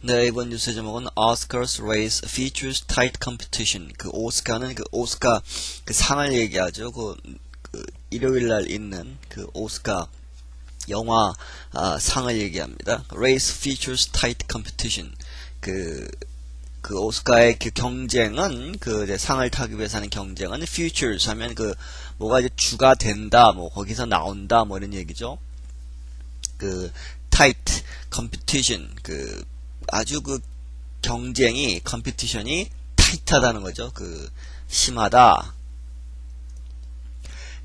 네, 이번 뉴스의 제목은 Oscars Race Features Tight Competition. 그 오스카는 그 오스카 그 상을 얘기하죠. 그, 그 일요일 날 있는 그 오스카 영화 아, 상을 얘기합니다. Race Features Tight Competition. 그, 그 오스카의 그 경쟁은 그 상을 타기 위해서 하는 경쟁은 futures 하면 그 뭐가 이제 주가 된다 뭐 거기서 나온다 뭐 이런 얘기죠. 그 tight competition 그 아주 그 경쟁이 컴피티션이 타이트하다는 거죠. 그 심하다.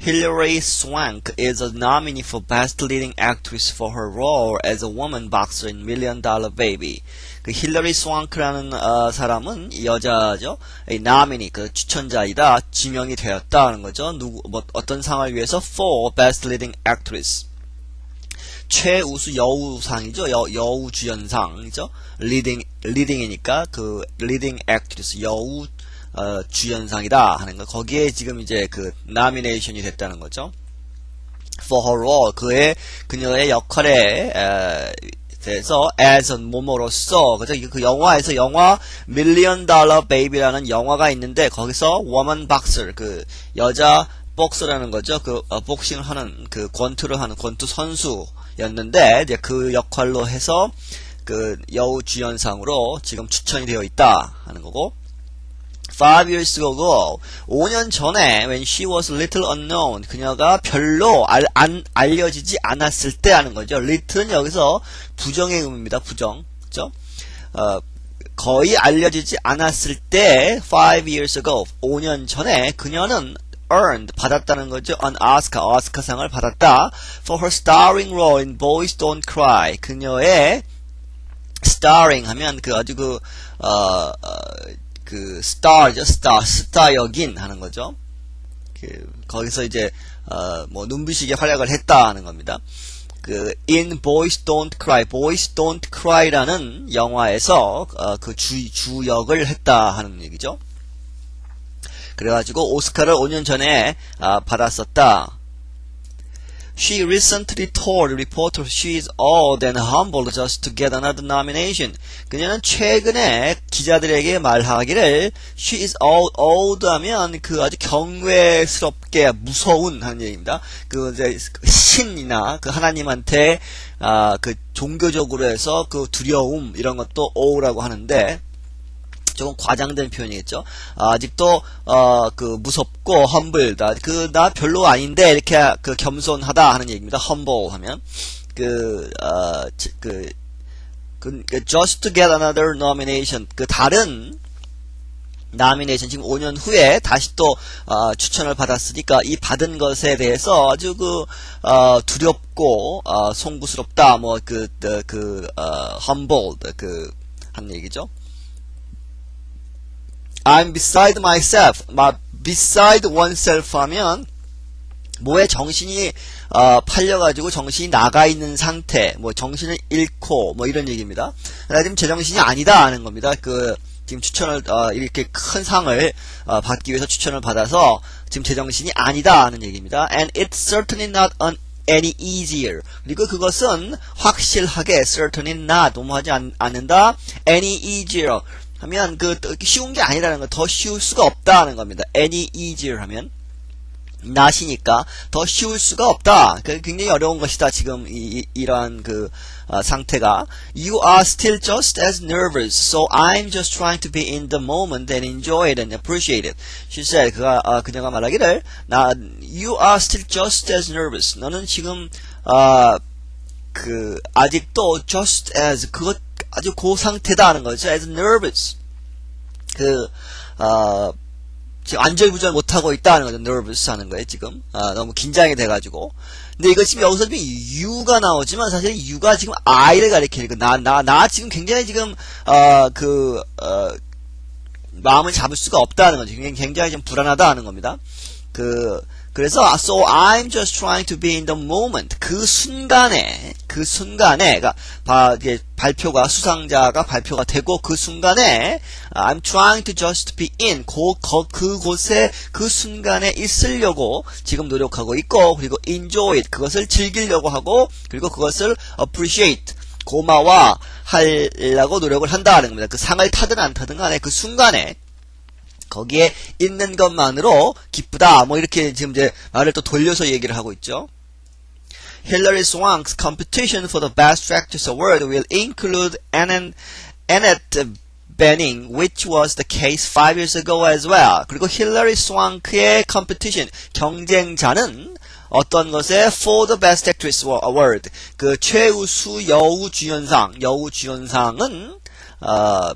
Hilary Swank is a nominee for Best Leading Actress for her role as a woman boxer in Million Dollar Baby. 그 힐러리 스왕크라는 어, 사람은 이 여자죠. 이 nominee 그 추천자이다. 지명이 되었다는 거죠. 누구 뭐 어떤 상을 위해서 for Best Leading Actress. 최우수 여우상이죠. 여, 여우 주연상이죠. 리딩 리딩이니까 그 리딩 액트리스 여우 어, 주연상이다 하는 거. 거기에 지금 이제 그 나미네이션이 됐다는 거죠. For her role 그의 그녀의 역할에 에, 대해서 as 모모로서 그죠? 그 영화에서 영화 밀리언 달러 베이비라는 영화가 있는데 거기서 woman boxer 그 여자 복서라는 거죠. 그 어, 복싱을 하는 그 권투를 하는 권투 선수 였는데 이제 그 역할로 해서 그 여우 주연상으로 지금 추천이 되어 있다 하는 거고. Five years ago, 5년 전에 when she was little unknown, 그녀가 별로 알, 안, 알려지지 않았을 때 하는 거죠. little는 여기서 부정의 의미입니다. 부정, 그죠? 어, 거의 알려지지 않았을 때, five years ago, 5년 전에 그녀는 earned 받았다는 거죠. an Oscar, 오스카상을 받았다. for her starring role in Boys Don't Cry. 그녀의 starring 하면 그 아주 그, 어, 어, 그 star죠, star, 스타 역인 하는 거죠. 그 거기서 이제 어, 뭐 눈부시게 활약을 했다 하는 겁니다. 그 in Boys Don't Cry, Boys Don't Cry라는 영화에서 어, 그 주, 주역을 했다 하는 얘기죠. 그래가지고 오스카를 5년 전에 아, 받았었다. She recently told reporters she is old and humble just to get another nomination. 그녀는 최근에 기자들에게 말하기를 she is old, old 하면 그 아주 경외스럽게 무서운 하는 얘기입니다. 그 이제 신이나 그 하나님한테 아, 그 종교적으로 해서 그 두려움 이런 것도 오라고 하는데 조금 과장된 표현이겠죠. 아, 직도 어, 그 무섭고 험블다. 그나 별로 아닌데 이렇게 그 겸손하다 하는 얘기입니다. humble 하면 그 어, 그, 그, 그 just to get another nomination 그 다른 나미네이션 지금 5년 후에 다시 또 어, 추천을 받았으니까 이 받은 것에 대해서 아주 그 어, 두렵고 어, 송구스럽다 뭐그그 그, 그, 어, humbled 그한 얘기죠. I'm beside myself. 막 beside oneself 하면 뭐에 정신이 어, 팔려가지고 정신이 나가 있는 상태, 뭐 정신을 잃고 뭐 이런 얘기입니다. 나 지금 제 정신이 아니다 하는 겁니다. 그 지금 추천을 어, 이렇게 큰 상을 어, 받기 위해서 추천을 받아서 지금 제 정신이 아니다 하는 얘기입니다. And it's certainly not an any easier. 그리고 그것은 확실하게 certainly not 않, 않는다. any easier 하면 그 쉬운 게 아니라는 거, 더 쉬울 수가 없다는 겁니다. any easier 하면 not이니까 더 쉬울 수가 없다. 그 굉장히 어려운 것이다. 지금 이, 이 러한그 어, 상태가 you are still just as nervous, so I'm just trying to be in the moment and enjoy it and appreciate it. She said 그가 어, 그녀가 말하기를 나 you are still just as nervous. 너는 지금 어, 그 아직도 just as 그것 아주 그 상태다 하는 거죠. as nervous. 그, 어, 지금 안절부절 못하고 있다는 거죠. nervous 하는 거예요, 지금. 아, 너무 긴장이 돼가지고. 근데 이거 지금 여기서 지금 you가 나오지만 사실 you가 지금 I를 가리키는 거. 나, 나, 나 지금 굉장히 지금, 어, 그, 어, 마음을 잡을 수가 없다는 거죠. 굉장히, 굉장히 좀 불안하다 하는 겁니다. 그, 그래서 so I'm just trying to be in the moment. 그 순간에 그 순간에 그러니까 발표가 수상자가 발표가 되고 그 순간에 I'm trying to just be in 고, 거, 그곳에 그 순간에 있으려고 지금 노력하고 있고 그리고 enjoy it 그것을 즐기려고 하고 그리고 그것을 appreciate 고마워하려고 노력을 한다는 겁니다. 그 상을 타든 안 타든 간에 그 순간에 거기에 있는 것만으로 기쁘다. 뭐 이렇게 지금 이제 말을 또 돌려서 얘기를 하고 있죠. Hilary Swank's competition for the Best Actress Award will include Anne, Annette Bening, which was the case five years ago as well. 그리고 힐러리 스왕크의 competition, 경쟁자는 어떤 것에 for the best actress award, 그 최우수 여우 주연상, 여우 주연상은 어, 의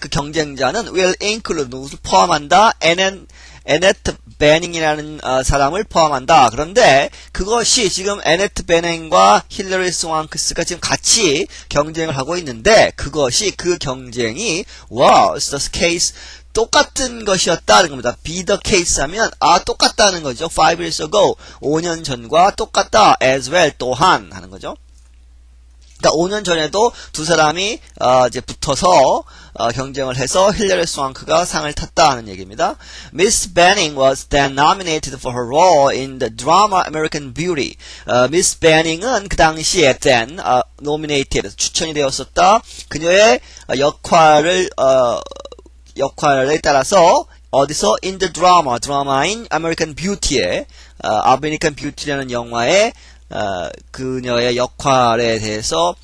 그 경쟁자는 will include 누구를 포함한다? 에넨 에네트 베닝이라는 어, 사람을 포함한다. 그런데 그것이 지금 에네트 베닝과 힐러리 스왕크스가 지금 같이 경쟁을 하고 있는데 그것이 그 경쟁이 was the case 똑같은 것이었다는 겁니다. be the case 하면 아 똑같다는 거죠. 5 years ago 5년 전과 똑같다 as well 또한 하는 거죠. 그러니까 5년 전에도 두 사람이 어, 이제 붙어서 어, 경쟁을 해서 힐러리 스왕크가 상을 탔다는 얘기입니다. Miss Banning was then nominated for her role in the drama American Beauty. 어, Miss Banning은 그 당시에 then 어, nominated 추천이 되었었다. 그녀의 역할을 어, 역할에 따라서 어디서 in the drama 드라마인 American Beauty에 어, American Beauty라는 영화에 어, 그녀의 역할에 대해서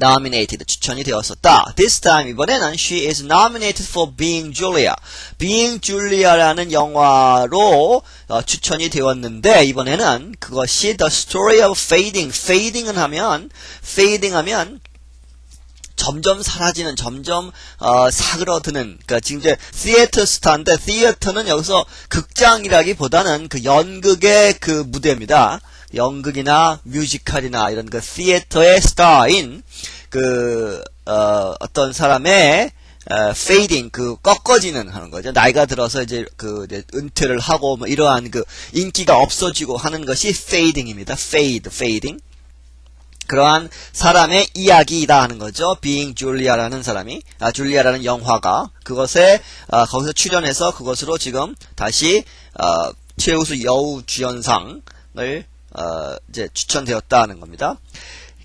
nominated 추천이 되었었다. This time 이번에는 she is nominated for Being Julia. Being Julia라는 영화로 어, 추천이 되었는데 이번에는 그것이 The Story of Fading. Fading은 하면 fading 하면 점점 사라지는, 점점 어, 사그러드는. 그러니까 지금 이제 theater star인데 theater는 여기서 극장이라기보다는 그 연극의 그 무대입니다. 연극이나 뮤지컬이나 이런 그 theater의 스타인 그 어, 어떤 사람의 어, fading 그 꺾어지는 하는 거죠. 나이가 들어서 이제 그 이제 은퇴를 하고 뭐 이러한 그 인기가 없어지고 하는 것이 fading입니다. fade, fading. 그러한 사람의 이야기이다 하는 거죠. Being Julia라는 사람이, 아, 줄리아라는 영화가 그것에 아, 거기서 출연해서 그것으로 지금 다시 아, 최우수 여우 주연상을 어, 이제 추천되었다는 겁니다.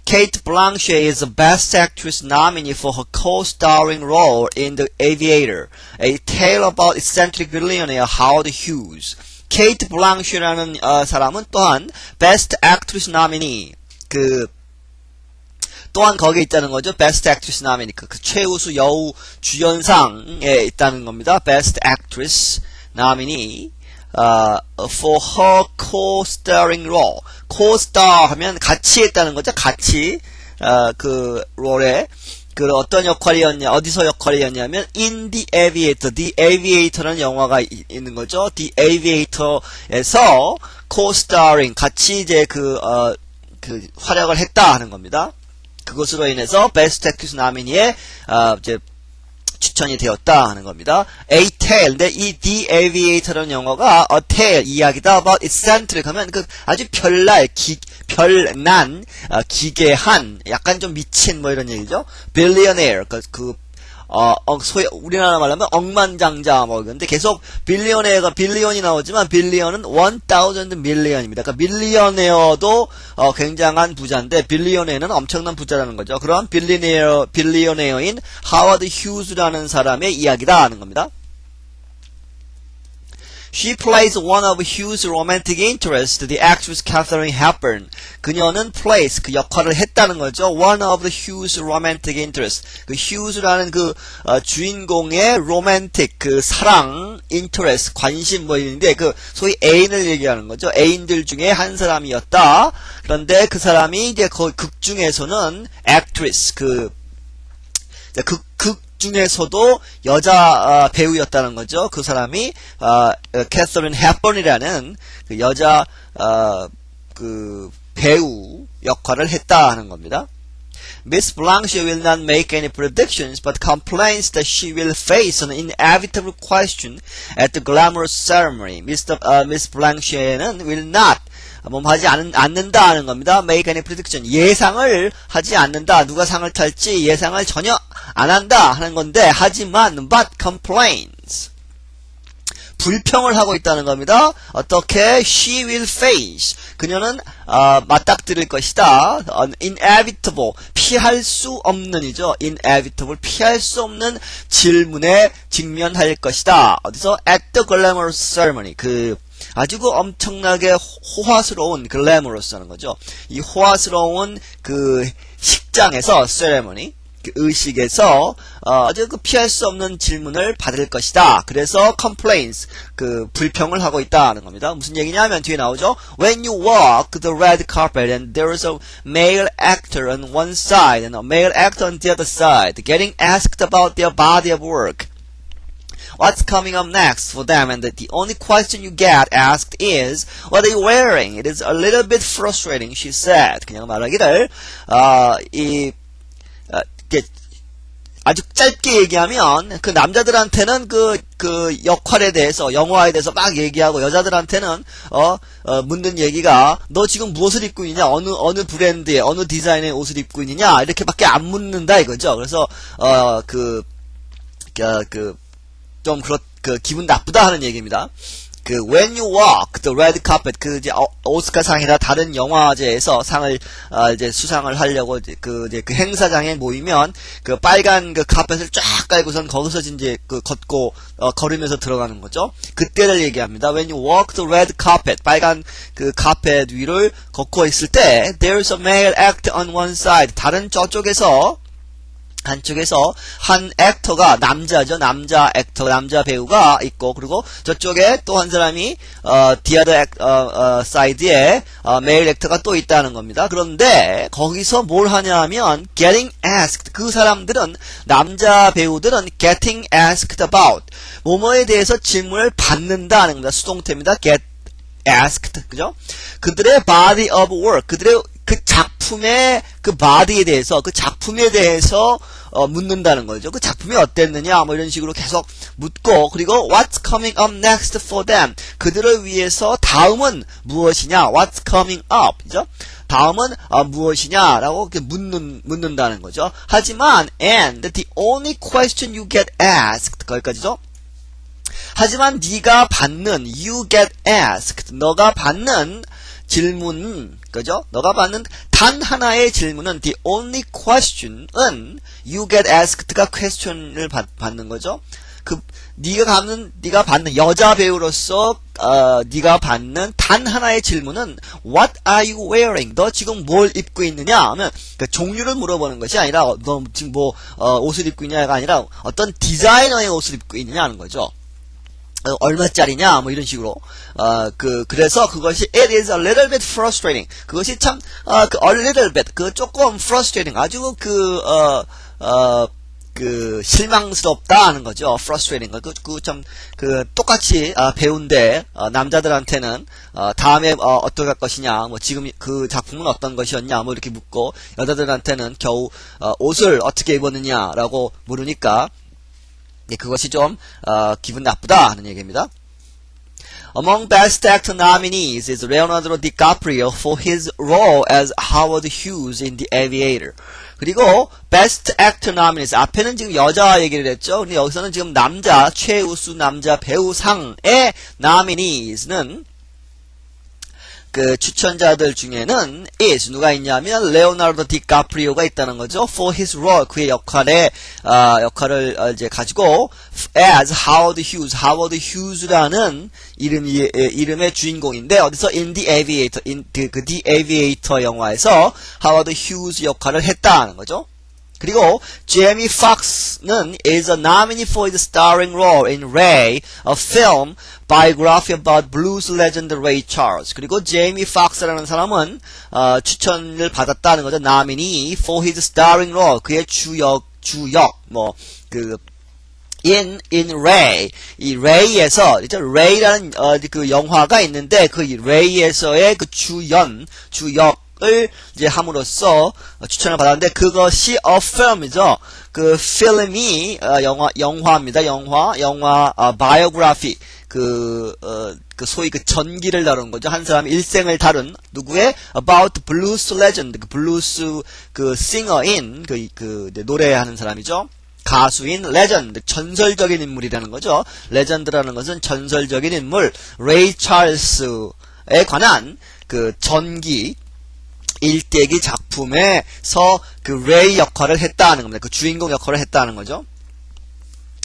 Kate Blanchett is the Best Actress nominee for her co-starring role in The Aviator, a tale about eccentric billionaire Howard Hughes. 케이트 블랑쉐라는 어, 사람은 또한 Best Actress nominee 그 또한 거기에 있다는 거죠. Best Actress nominee 그, 그 최우수 여우 주연상에 있다는 겁니다. Best Actress nominee 어, for her co-starring role. co-star 하면 같이 했다는 거죠. 같이 어, 그 롤에 그 어떤 역할이었냐, 어디서 역할이었냐면 in the Aviator, The Aviator라는 영화가 이, 있는 거죠. The Aviator에서 co-starring 같이 이제 그, 어, 그 활약을 했다 하는 겁니다. 그것으로 인해서 Best Actress nominee에 어, 이제 추천이 되었다 하는 겁니다. A Tale. 근데 이 The Aviator라는 영화가 A Tale 이야기다 about eccentric 하면 그 아주 별날 기 별난 어, 기괴한 약간 좀 미친 뭐 이런 얘기죠. Billionaire 그, 그 어, 어, 소위, 우리나라 말로 하면 억만장자, 뭐, 근데 계속 빌리언에어가 빌리언이 나오지만 빌리언은 1000 밀리언입니다. 그러니까 밀리언에어도 어, 굉장한 부자인데 빌리언에어는 엄청난 부자라는 거죠. 그런 빌리네어, 빌리언에어인 하워드 휴즈라는 사람의 이야기다 하는 겁니다. She plays one of Hughes' romantic interests, the actress Catherine Hepburn. 그녀는 plays 그 역할을 했다는 거죠. One of the Hughes' romantic interests. 그 Hughes라는 그 어, 주인공의 romantic 그 사랑 interest 관심 뭐 있는데 그 소위 애인을 얘기하는 거죠. 애인들 중에 한 사람이었다. 그런데 그 사람이 이제 그극 중에서는 actress 그 극, 극 중에서도 여자 어, 배우였다는 거죠. 그 사람이 어, 캐서린 헵번이라는 그 여자 어, 그 배우 역할을 했다 하는 겁니다. Miss Blanche will not make any predictions, but complains that she will face an inevitable question at the glamorous ceremony. Mr. Uh, Miss Blanche는 will not 몸하지 않, 않는다 하는 겁니다. Make any prediction. 예상을 하지 않는다. 누가 상을 탈지 예상을 전혀 안 한다 하는 건데 하지만 but complains 불평을 하고 있다는 겁니다. 어떻게 she will face 그녀는 어, 맞닥뜨릴 것이다. 어, inevitable 피할 수 없는이죠. inevitable 피할 수 없는 질문에 직면할 것이다. 어디서 at the glamorous ceremony 그 아주 그 엄청나게 호화스러운 글래머러스하는 거죠. 이 호화스러운 그 식장에서 ceremony 그 의식에서 어, 아주 그 피할 수 없는 질문을 받을 것이다. 그래서 complaints 그 불평을 하고 있다는 겁니다. 무슨 얘기냐면 뒤에 나오죠. When you walk the red carpet and there is a male actor on one side and a male actor on the other side getting asked about their body of work. What's coming up next for them? And the, only question you get asked is, what are you wearing? It is a little bit frustrating, she said. 그냥 말하기를, 어, 이, 어, 아주 짧게 얘기하면, 그 남자들한테는 그, 그 역할에 대해서, 영화에 대해서 막 얘기하고, 여자들한테는, 어, 어, 묻는 얘기가, 너 지금 무엇을 입고 있느냐? 어느, 어느 브랜드의, 어느 디자인의 옷을 입고 있느냐? 이렇게밖에 안 묻는다 이거죠. 그래서, 어, 그, 그, 그, 좀 그렇 그 기분 나쁘다 하는 얘기입니다. 그 When You Walk the Red Carpet 그 이제 어, 오스카 상이나 다른 영화제에서 상을 아, 이제 수상을 하려고 그 이제 그 행사장에 모이면 그 빨간 그 카펫을 쫙 깔고선 거기서 이제 그 걷고 어, 걸으면서 들어가는 거죠. 그때를 얘기합니다. When you walk the red carpet 빨간 그 카펫 위를 걷고 있을 때 there's a male actor on one side 다른 저쪽에서 한쪽에서 한 액터가 남자죠. 남자 액터 남자 배우가 있고 그리고 저쪽에 또 한 사람이 어 디아더 액, 어, 어, 사이드에 어, 메일 액터가 또 있다는 겁니다. 그런데 거기서 뭘 하냐면 getting asked. 그 사람들은 남자 배우들은 getting asked about. 뭐뭐에 대해서 질문을 받는다는 겁니다. 수동태입니다. get asked. 그죠? 그들의 body of work 그들의 그 작품의 그 body에 대해서 그 작품에 대해서 어, 묻는다는 거죠. 그 작품이 어땠느냐 뭐 이런 식으로 계속 묻고 그리고 what's coming up next for them 그들을 위해서 다음은 무엇이냐 what's coming up 그죠? 다음은 어, 무엇이냐라고 묻는 묻는다는 거죠. 하지만 and the only question you get asked 거기까지죠. 하지만 네가 받는 you get asked 너가 받는 질문 그죠? 너가 받는 단 하나의 질문은 the only question은 you get asked가 question을 받, 받는 거죠. 그 네가 받는 네가 받는 여자 배우로서 어, 네가 받는 단 하나의 질문은 What are you wearing? 너 지금 뭘 입고 있느냐? 하면 그 종류를 물어보는 것이 아니라 어, 너 지금 뭐 어, 옷을 입고 있냐가 아니라 어떤 디자이너의 옷을 입고 있느냐 하는 거죠. 어, 얼마짜리냐? 뭐 이런 식으로. 어, 그 그래서 그것이 it is a little bit frustrating. 그것이 참그 어, 그 a little bit 그 조금 frustrating. 아주 그어어 그 실망스럽다 하는 거죠. frustrating. 그그참그 똑같이 아, 배운데 어, 남자들한테는 어, 다음에 어, 어떻게 할 것이냐? 뭐 지금 그 작품은 어떤 것이었냐? 뭐 이렇게 묻고 여자들한테는 겨우 어, 옷을 어떻게 입었느냐라고 물으니까 네, 그것이 좀 어, 기분 나쁘다 하는 얘기입니다. Among Best Actor nominees is Leonardo DiCaprio for his role as Howard Hughes in The Aviator. 그리고 Best Actor nominees 앞에는 지금 여자 얘기를 했죠. 근데 여기서는 지금 남자 최우수 남자 배우상의 nominees는 그 추천자들 중에는 is 누가 있냐면 레오나르도 디카프리오가 있다는 거죠. For his role 그의 역할에 어, 역할을 어, 이제 가지고 as Howard Hughes, Howard Hughes라는 이름이 에, 이름의 주인공인데 어디서 in the Aviator, in 그, 그 The Aviator 영화에서 Howard Hughes 역할을 했다는 거죠. 그리고 제이미 팍스는 is a nominee for his starring role in Ray, a film biography about blues legend Ray Charles. 그리고 제이미 팍스라는 사람은 어, 추천을 받았다는 거죠. nominee for his starring role. 그의 주역 주역 뭐그 in in Ray 이 Ray에서 이제 Ray라는 어, 그 영화가 있는데 그 Ray에서의 그 주연 주역 을 이제 함으로써 추천을 받았는데 그것이 a film이죠. 그 필름이 어, 영화 영화입니다. 영화 영화 어, biography 그, 어, 그 소위 그 전기를 다룬 거죠. 한 사람의 일생을 다룬 누구의 about blues legend 그 블루스 그 싱어인 그, 그 노래하는 사람이죠. 가수인 레전드, 전설적인 인물이라는 거죠. 레전드라는 것은 전설적인 인물, 레이 찰스에 관한 그 전기, 일대기 작품에서 그 레이 역할을 했다는 겁니다. 그 주인공 역할을 했다는 거죠.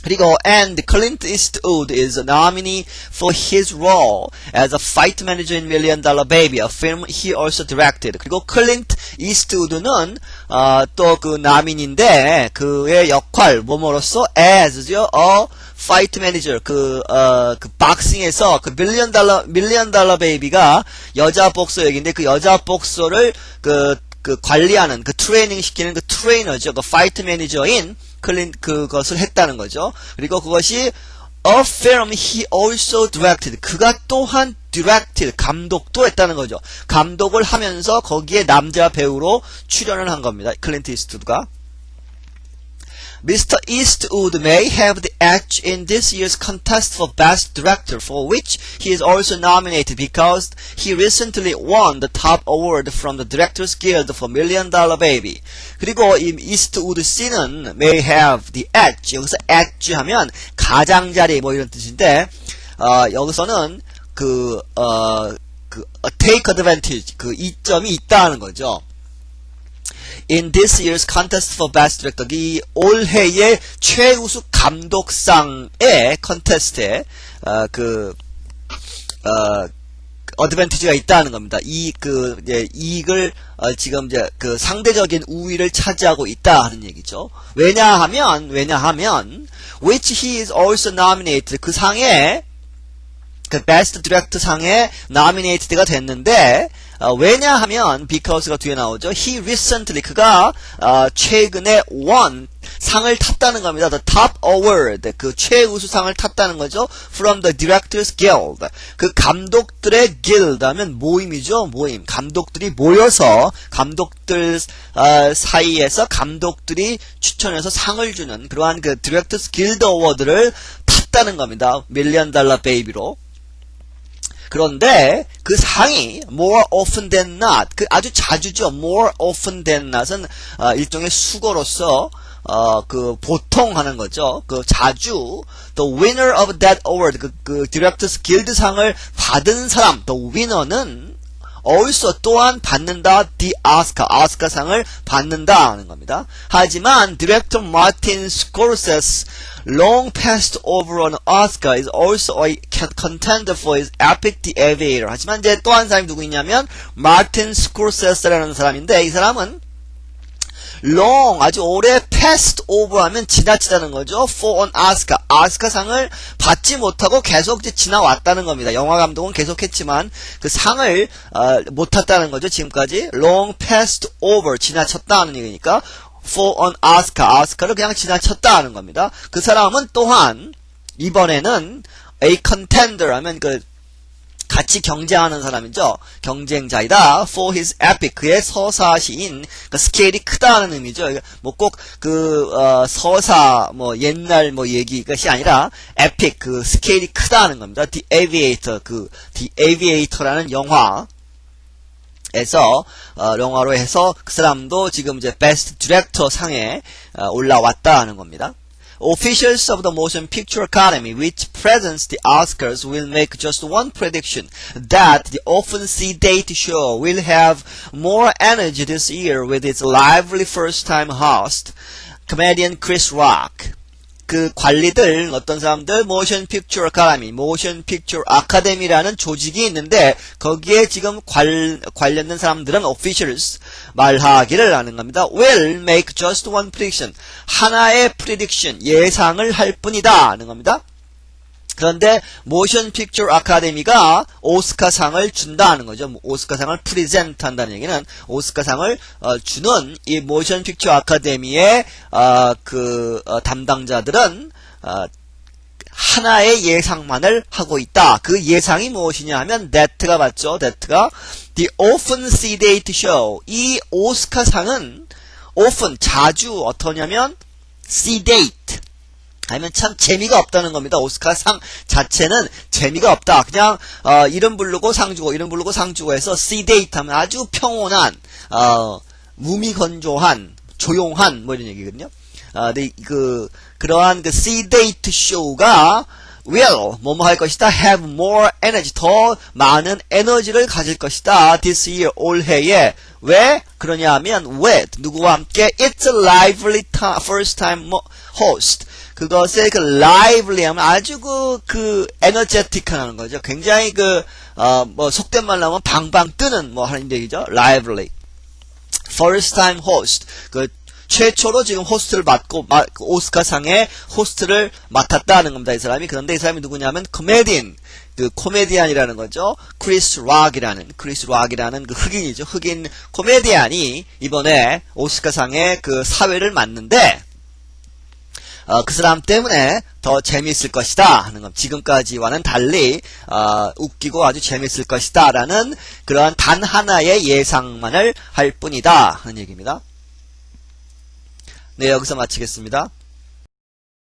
그리고 and Clint Eastwood is a nominee for his role as a fight manager in Million Dollar Baby, a film he also directed. 그리고 클린트 이스트우드는 어, 또그 남인인데 그의 역할 뭐뭐로서 as죠, a fight manager 그 어, 그 박싱에서 그 밀리언 달러 밀리언 달러 베이비가 여자 복서 얘기인데 그 여자 복서를 그그 관리하는 그 트레이닝 시키는 그 트레이너죠. 그 파이트 매니저인 클린 그것을 했다는 거죠. 그리고 그것이 a film he also directed. 그가 또한 directed 감독도 했다는 거죠. 감독을 하면서 거기에 남자 배우로 출연을 한 겁니다. 클린트 이스트가. Mr. Eastwood may have the edge in this year's contest for Best Director, for which he is also nominated because he recently won the top award from the Directors Guild for Million Dollar Baby. 그리고 이 이스트우드 씨는 may have the edge. 여기서 edge 하면 가장자리 뭐 이런 뜻인데, 어, 여기서는 그, 어, 그, take advantage, 그 이점이 있다는 거죠. In this year's contest for best director 이 올해의 최우수 감독상의 컨테스트에 어, 그 어, 어드밴티지가 있다는 겁니다. 이 그 이제 이익을 어, 지금 이제 그 상대적인 우위를 차지하고 있다 하는 얘기죠. 왜냐하면 왜냐하면 which he is also nominated 그 상에 그 베스트 디렉터 상에 nominated가 됐는데 어, 왜냐하면 because가 뒤에 나오죠. He recently 그가 어, 최근에 won 상을 탔다는 겁니다. The top award 그 최우수상을 탔다는 거죠. From the Directors Guild 그 감독들의 guild 하면 모임이죠. 모임 감독들이 모여서 감독들 어, 사이에서 감독들이 추천해서 상을 주는 그러한 그 Directors Guild Award를 탔다는 겁니다. 밀리언 달러 베이비로. 그런데 그 상이 more often than not 그 아주 자주죠. more often than not은 어, 일종의 수거로서 어, 그 보통 하는 거죠. 그 자주 the winner of that award 그, 그 디렉터스 길드 상을 받은 사람 the winner는 also 또한 받는다 the Oscar 오스카상을 받는다 하는 겁니다. 하지만 디렉터 마틴 스코르세스 long passed over on Oscar is also a contender for his epic The Aviator. 하지만 이제 또 한 사람이 누구 있냐면 마틴 스코르세스라는 사람인데 이 사람은 long 아주 오래 passed over 하면 지나치다는 거죠. for an Oscar 아스카 상을 받지 못하고 계속 지나왔다는 겁니다. 영화 감독은 계속했지만 그 상을 어, 못 탔다는 거죠. 지금까지 long passed over 지나쳤다는 얘기니까 for an Oscar 아스카를 그냥 지나쳤다 하는 겁니다. 그 사람은 또한 이번에는 a contender 하면 그 같이 경쟁하는 사람이죠. 경쟁자이다. For his epic. 그의 서사시인 그 스케일이 크다는 의미죠. 뭐 꼭그 어, 서사 뭐 옛날 뭐 얘기 것이 아니라 epic 그 스케일이 크다는 겁니다. The Aviator 그 The Aviator라는 영화 에서 어, 영화로 해서 그 사람도 지금 이제 베스트 디렉터 상에 어, 올라왔다 하는 겁니다. Officials of the Motion Picture Academy, which presents the Oscars, will make just one prediction that the often see-date show will have more energy this year with its lively first-time host, comedian Chris Rock. 그 관리들 어떤 사람들 모션 픽처 아카데미 모션 픽처 아카데미라는 조직이 있는데 거기에 지금 관, 관련된 사람들은 officials 말하기를 하는 겁니다. will make just one prediction 하나의 prediction 예상을 할 뿐이다 하는 겁니다. 그런데 모션 픽처 아카데미가 오스카상을 준다는 거죠. 오스카상을 프리젠트 한다는 얘기는 오스카상을 어, 주는 이 모션 픽처 아카데미의 어, 그 어, 담당자들은 어, 하나의 예상만을 하고 있다. 그 예상이 무엇이냐 하면 that가 맞죠. that가 the often see date show 이 오스카상은 often 자주 어떠냐면 see 아니면 참 재미가 없다는 겁니다. 오스카 상 자체는 재미가 없다. 그냥 어, 이름 부르고 상 주고 이름 부르고 상 주고 해서 C-데이트 하면 아주 평온한 어, 무미건조한 조용한 뭐 이런 얘기거든요. 아, 네, 그 그러한 그 C 데이트 쇼가 will 뭐뭐 할 것이다 have more energy 더 많은 에너지를 가질 것이다 this year 올해에 왜 그러냐면 with 누구와 함께 it's a lively time, first time host 그것의 그 lively 하면 아주 그, 그, 에너제틱하는 거죠. 굉장히 그, 어, 뭐, 속된 말로 하면 방방 뜨는 뭐 하는 얘기죠. lively. first time host. 그, 최초로 지금 호스트를 맡고, 마- 그 오스카상의 호스트를 맡았다는 겁니다. 이 사람이. 그런데 이 사람이 누구냐면, 코미디언. 그, 코미디안이라는 거죠. 크리스 락이라는, 크리스 락이라는 그 흑인이죠. 흑인 코미디안이 이번에 오스카상의 그 사회를 맡는데, 어, 그 사람 때문에 더 재미있을 것이다 하는 것. 지금까지와는 달리 어, 웃기고 아주 재미있을 것이다 라는 그러한 단 하나의 예상만을 할 뿐이다 하는 얘기입니다. 네 여기서 마치겠습니다.